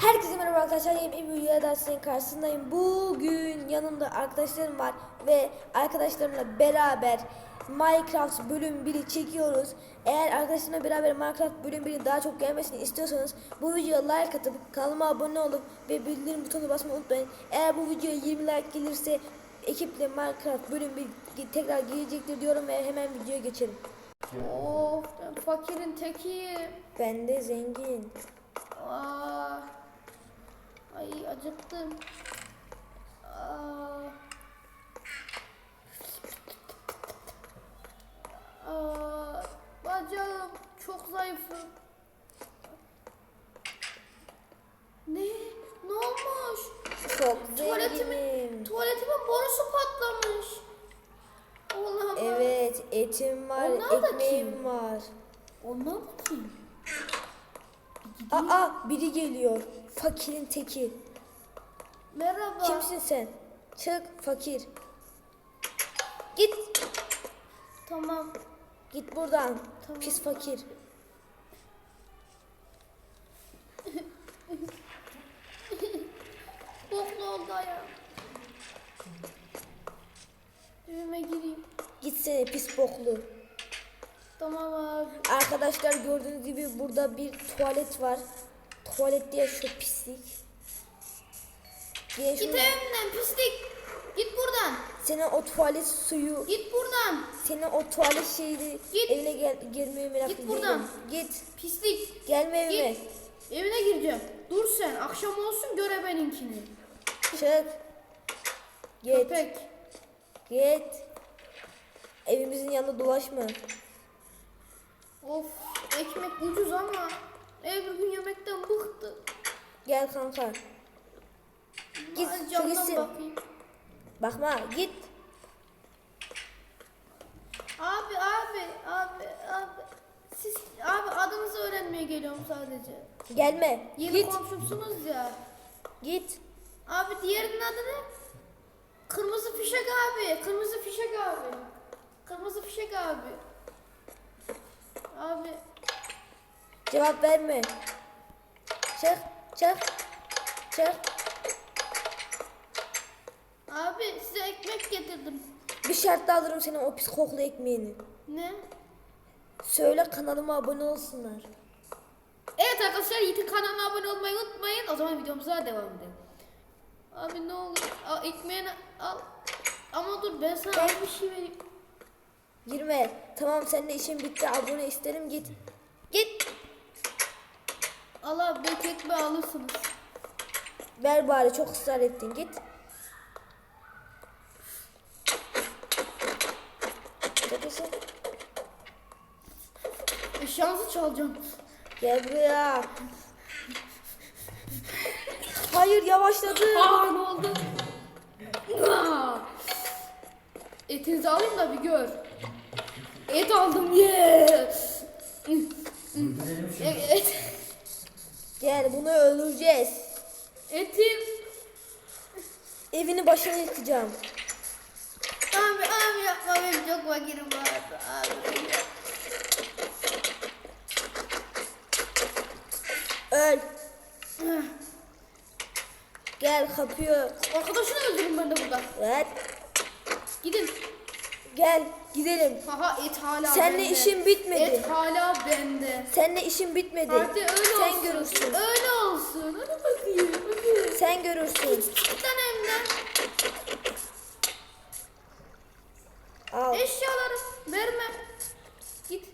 Herkese merhaba arkadaşlar. Yeni bir videoya sizin karşısındayım. Bugün yanımda arkadaşlarım var ve arkadaşlarımla beraber Minecraft bölüm 1'i çekiyoruz. Eğer arkadaşlarımla beraber Minecraft bölüm 1'in daha çok gelmesini istiyorsanız bu videoya like atıp kanalıma abone olup ve bildirim butonuna basmayı unutmayın. Eğer bu videoya 20 like gelirse ekiple Minecraft bölüm 1 tekrar gelecektir diyorum ve hemen videoya geçelim. Of fakirin tekiyim. Ben de zengin. Aa, ay acıktım. Aa, aa, bacağım çok zayıfım. Ne? Ne olmuş? Çok Tuvaletimin, tuvaletimin borusu patlamış. Olamaz. Evet, etim var, Onlar da ekmeğim kim? var. Onlar mı kim? Aa, biri geliyor. Fakirin teki. Merhaba. Kimsin sen? Çık fakir. Git, Tamam. git buradan. Tamam. Pis fakir. Boklu oldu ayağım. Evime gireyim. Gitsene pis boklu. Tamam abi. Arkadaşlar gördüğünüz gibi burada bir tuvalet var. Tuvalet diye şu pislik. Gelin Git şunu- evimden pislik. Git buradan. Senin o tuvalet suyu, Git buradan. senin o tuvalet şeyi Git. evine gel gelmeye meraklı Git buradan. Git. Pislik. Gelme evime. Git. Evine gireceğim. Dur sen. Akşam olsun göre benimkini. Çık. Git. Köpek. Git. Evimizin yanında dolaşma. Of. Ekmek ucuz ama her gün yemekten bıktı. Gel kanka. Git, camdan gitsin. bakayım. Bakma git. Abi abi abi abi. Siz abi adınızı öğrenmeye geliyorum sadece. Gelme. Yeni Git. komşumsunuz ya. Git. Abi diğerinin adı ne? Kırmızı fişek abi. Kırmızı fişek abi. Kırmızı fişek abi. Abi Cevap verme. Çık. Çık. Çık. abi size ekmek getirdim. Bir şartla alırım senin o pis kokulu ekmeğini. Ne? Söyle kanalıma abone olsunlar. Evet arkadaşlar Yiğit'in kanalına abone olmayı unutmayın. O zaman videomuza devam edelim. Abi ne olur al, ekmeğini al. Ama dur ben sana az bir şey vereyim. Girme. Tamam seninle işim bitti. Abone isterim git. Git. Al abi belki ekmeği alırsınız. Ver bari çok ısrar ettin git. Çekilsin. Eşyanızı çalacağım. Gel buraya. Hayır yavaşladı. Aa ne oldu? Etinizi alayım da bir gör. Et aldım ye. Et. Gel bunu öldüreceğiz. Etim. Evini başına yıkacağım. Abi abi yapma ben çok fakirim abi. Abi. Öl. Gel kapıyı. Arkadaşını öldürürüm ben de burada. Evet. Gidin. Gel gidelim. Haha et hala Seninle bende. işim bitmedi. Et hala bende. Seninle işim bitmedi. Hadi öyle Sen olsun. görürsün. Öyle olsun. Hadi bakayım. Hadi. Sen görürsün. Lan evimden. Al. Eşyaları vermem. Git.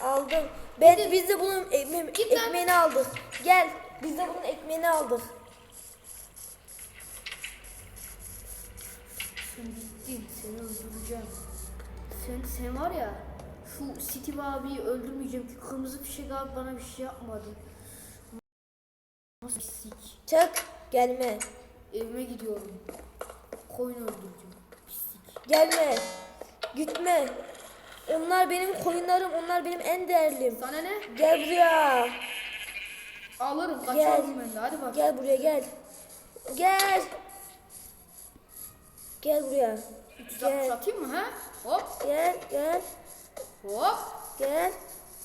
Aldım. Ben biz de bunun ekme- Git lan. ekmeğini aldık. Gel. Biz de bunun ekmeğini aldık. Seni öldüreceğim. Sen, sen var ya şu Steve abiyi öldürmeyeceğim ki kırmızı fişek abi bana bir şey yapmadı. Nasıl pislik. Çık. Gelme. Evime gidiyorum. Koyun öldüreceğim. Pislik. Gelme. Gitme. Onlar benim koyunlarım. Onlar benim en değerlim. Sana ne? Gel buraya. Alırım. Gel. Kaçarım ben de. Hadi bak. Gel buraya gel. Gel. Gel buraya. Gel. Satayım mı ha? Hop. Gel gel. Hop. Gel.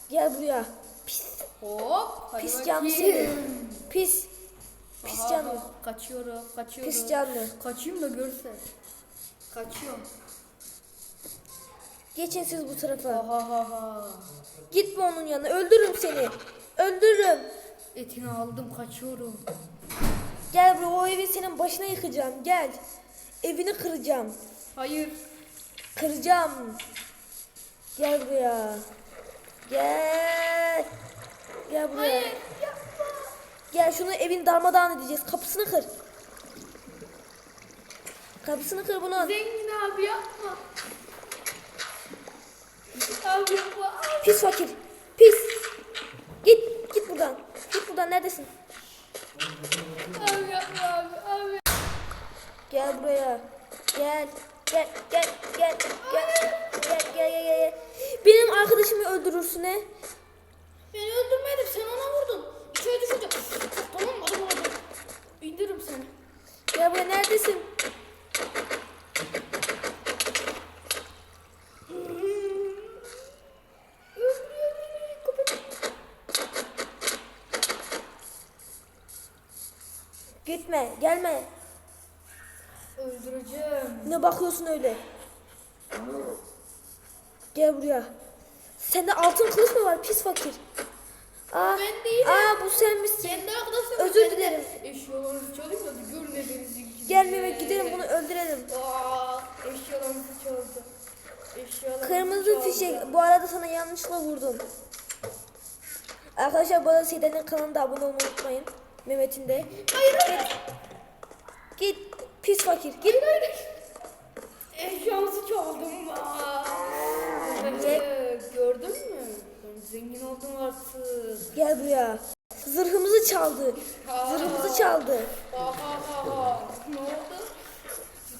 Gel buraya. Pis Hop. Hadi Pis canlı seni. Pis. Pis Aha, canlı. Kaçıyorum, kaçıyorum. Pis canlı. Kaçayım da görse. Kaçıyorum. Geçin siz bu tarafa. Ha ha ha. Gitme onun yanına. Öldürürüm seni. Öldürürüm. Etini aldım, kaçıyorum. Gel buraya o evi senin başına yıkacağım. Gel. Evini kıracağım. Hayır. Kıracağım. Gel buraya. Gel. Gel buraya. Hayır. Yapma. Gel şunu evin darmadağın edeceğiz. Kapısını kır. Kapısını kır bunun. Zengin abi yapma. Abi yapma. Abi. Pis fakir. Pis. Git. Git buradan. Git buradan. Neredesin? Abi yapma abi. Abi. Gel buraya. Gel. Gel gel gel gel. Gel gel gel gel. Benim arkadaşımı öldürürsün he. Beni öldürmedim sen ona vurdun. İçeri düşünce. Tamam mı? Adam adam. Seni. Ya bu neredesin? Gitme, gelme. Öldüreceğim. Ne bakıyorsun öyle? Gel buraya. Sende altın kılıç mı var pis fakir? Aa, Ben değilim. Aa bu sen misin? Kendi arkadaşlarım. Özür dilerim. Eşyalarınızı çalayım da görmediğiniz gibi. Gel Mehmet gidelim bunu öldürelim. Aa, eşyalarınızı çaldı. Eşyalarınızı Kırmızı çaldı. fişek. Bu arada sana yanlışlıkla vurdum. Arkadaşlar bu arada Seyden'in kanalına abone olmayı unutmayın. Mehmet'in de. Hayır hayır. Git pis fakir. Hayır hayır. Eşyamızı çaldım. Evet, gördün mü? Ben zengin oldum artık. Gel buraya. Zırhımızı çaldı. Zırhımızı çaldı. Ha ha ha ha. Ne oldu?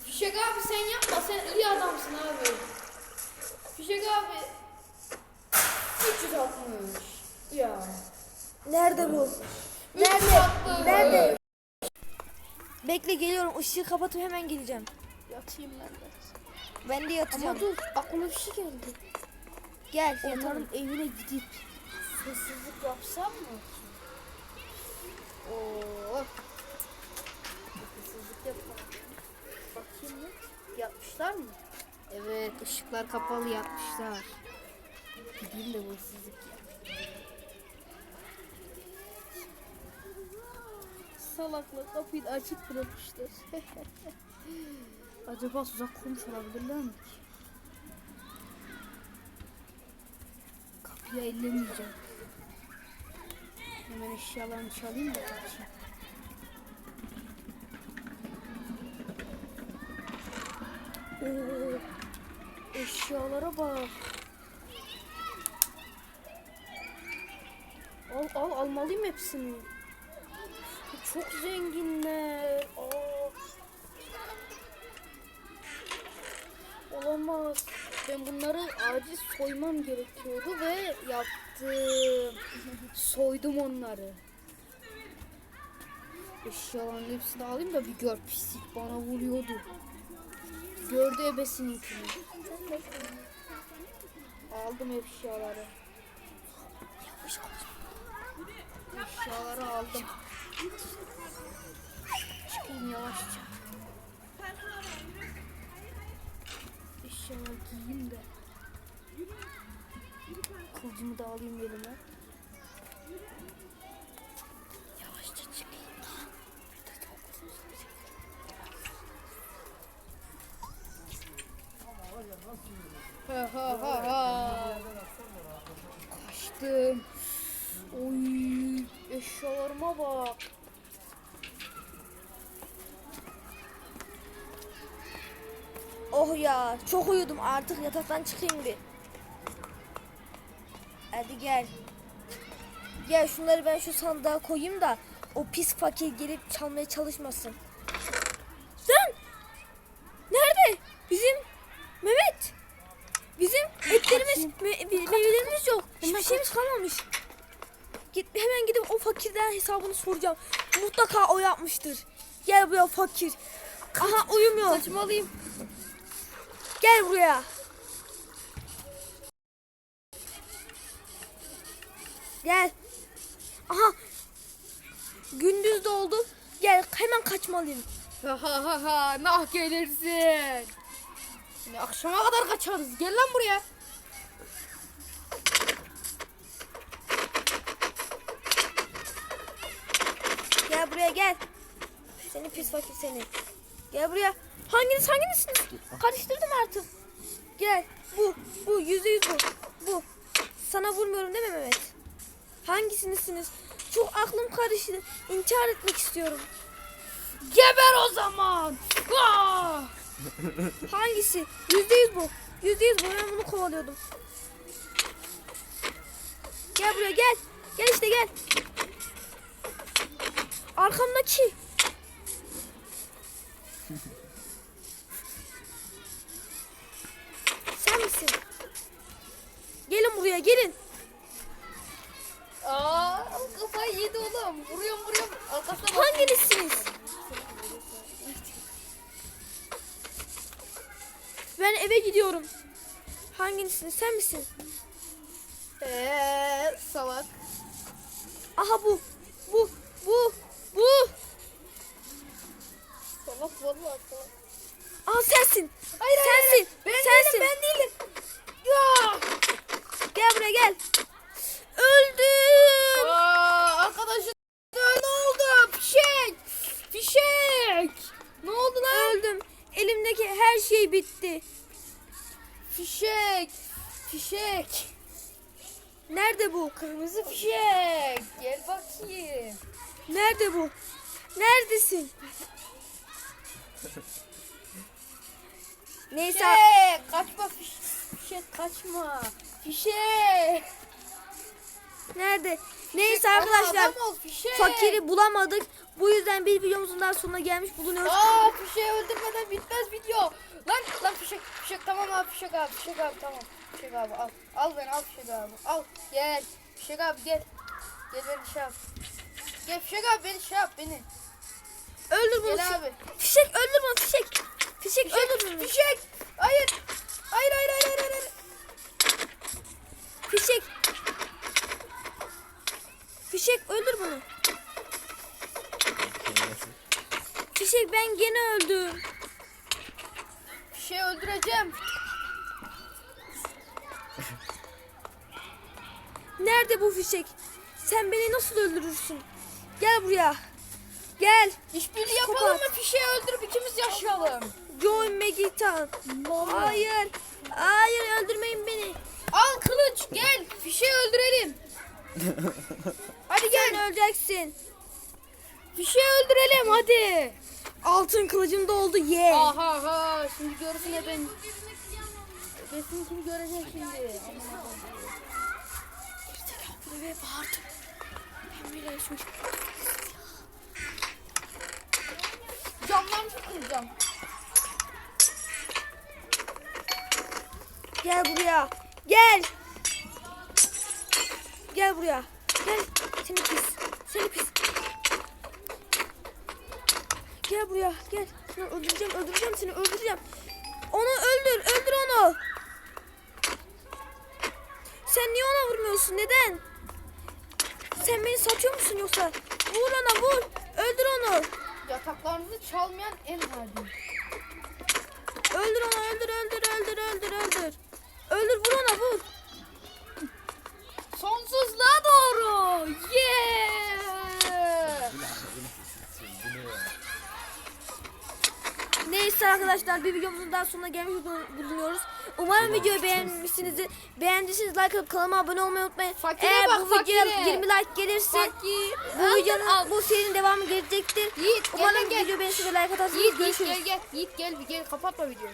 Fişek abi sen yapma. Sen iyi adamsın abi. Fişek abi. 360. Ya. Nerede bu? Nerede? 360. Nerede? Bekle geliyorum. Işığı kapatıp hemen geleceğim. Yatayım ben de. Ben de yatacağım. Ama dur aklıma bir şey geldi. Gel Onların yatalım. evine gidip sessizlik yapsam mı? Oo. Sessizlik yapalım. Bakayım mı? Yapmışlar mı? Evet, ışıklar kapalı yapmışlar. Gideyim de hırsızlık Salaklar kapıyı da açık bırakmışlar. Acaba uzak kurmuş olabilirler mi? ki? Kapıyı ellemeyeceğim. Hemen eşyalarını çalayım da kaçayım. Oo, eşyalara bak. Al al almalıyım hepsini. Çok zenginler. Aa. Olamaz. Ben bunları acil soymam gerekiyordu ve yaptım. Soydum onları. Eşyaların hepsini alayım da bir gör pislik bana vuruyordu. Gördü ebesininkini. Aldım eşyaları. Eşyaları aldım. Çıkayım yavaşça. Eşyalar giyeyim de. Kılıcımı da alayım elime. Ya çok uyudum artık yataktan çıkayım bir. Hadi gel. Gel şunları ben şu sandığa koyayım da o pis fakir gelip çalmaya çalışmasın. Sen nerede? Bizim Mehmet. Bizim etlerimiz, me- me- meyvelerimiz yok. Hiçbir şeyimiz kalmamış. Git hemen gidip o fakirden hesabını soracağım. Mutlaka o yapmıştır. Gel buraya fakir. Aha uyumuyor. Saçmalıyım. Gel buraya. Gel. Aha. Gündüz de oldu. Gel hemen kaçmalıyım. Ha ha ha ha nah gelirsin. Ne akşama kadar kaçarız. Gel lan buraya. Gel buraya gel. Seni pis fakir seni. Gel buraya. Hanginiz hanginizsiniz? Karıştırdım artık. Gel. Bu. Bu. Yüzde yüz bu. Bu. Sana vurmuyorum değil mi Mehmet? Hangisinizsiniz? Çok aklım karıştı. İntihar etmek istiyorum. Geber o zaman. Ah! Hangisi? Yüzde yüz bu. Yüzde yüz bu. Ben bunu kovalıyordum. Gel buraya gel. Gel işte gel. Arkamdaki. Sen misin? Gelin buraya gelin. Aa, kafayı yedi oğlum. Vuruyorum vuruyorum. Arkasına bak. Hanginizsiniz? Ben eve gidiyorum. Hanginizsiniz? Sen misin? Eee salak. Aha bu. Bu. Bu. Bu. Salak vallahi salak. Aha sensin. Hayır, hayır, sensin. Ben sensin. değilim ben değilim. Ya. Gel. Öldüm. Aa, arkadaşım ne oldu? Fişek. Fişek. Ne oldu lan? Öldüm. Elimdeki her şey bitti. Fişek. Fişek. Nerede bu? Kırmızı fişek. Gel bakayım. Nerede bu? Neredesin? Neyse. Fişek. Kaçma fiş. Fişek kaçma. Fişek. Nerede? Neyse arkadaşlar. adam ol, fişek. Fakiri bulamadık. Bu yüzden bir videomuzun daha sonuna gelmiş bulunuyoruz. Aa fişeği öldürmeden bitmez video. Lan lan fişek fişek tamam abi fişek abi fişek abi tamam. Fişek abi al. Al beni al fişek abi. Al gel. Fişek abi gel. Gel beni şey yap. Gel fişek abi beni şey yap beni. Öldür bunu. Gel abi. Fişek öldür bunu fişek. Fişek, Fişek öldür bunu. fişek. Hayır. Hayır hayır hayır hayır. hayır. Fişek. Fişek öldür bunu. Fişek ben gene öldüm. Fişeği öldüreceğim. Nerede bu fişek? Sen beni nasıl öldürürsün? Gel buraya. Gel. İşbirliği yapalım mı fişeği öldürüp ikimiz yaşayalım. Join Megitan. Hayır. Hayır öldürmeyin beni. Al kılıç gel fişeği öldürelim. Hadi Sen gel öleceksin. fişeği öldürelim hadi. Altın kılıcım da oldu ye. Aha ha şimdi görsün ya ben. Kesin kim görecek şimdi. Allah'ım. Ve bağırdım. Ben böyle çocuk. Camdan çıkmayacağım. Gel buraya. Gel. Gel buraya. Gel. Seni pis. Seni pis. Gel buraya. Gel. Seni öldüreceğim. Öldüreceğim seni. Öldüreceğim. Onu öldür. Öldür onu. Sen niye ona vurmuyorsun? Neden? Sen beni satıyor musun yoksa? Vur ona vur. Öldür onu. Yataklarınızı çalmayan en hadi. Öldür onu. Öldür öldür öldür öldür öldür. Öldür vur ona vur. Arkadaşlar bir videomuzun daha sonuna gelmiş bulun- bulunuyoruz. Umarım videoyu beğenmişsinizdir. Beğendiyseniz like atıp kanalıma abone olmayı unutmayın. Fakire Eğer bak, bu videoya fakire. 20 like gelirse Fakir. bu videonun bu serinin devamı gelecektir. Yiğit gel Umarım lan gel. video beğenirse ve like atarsınız. Yiğit, Yiğit Görüşürüz. gel gel. Yiğit gel bir gel kapatma videoyu.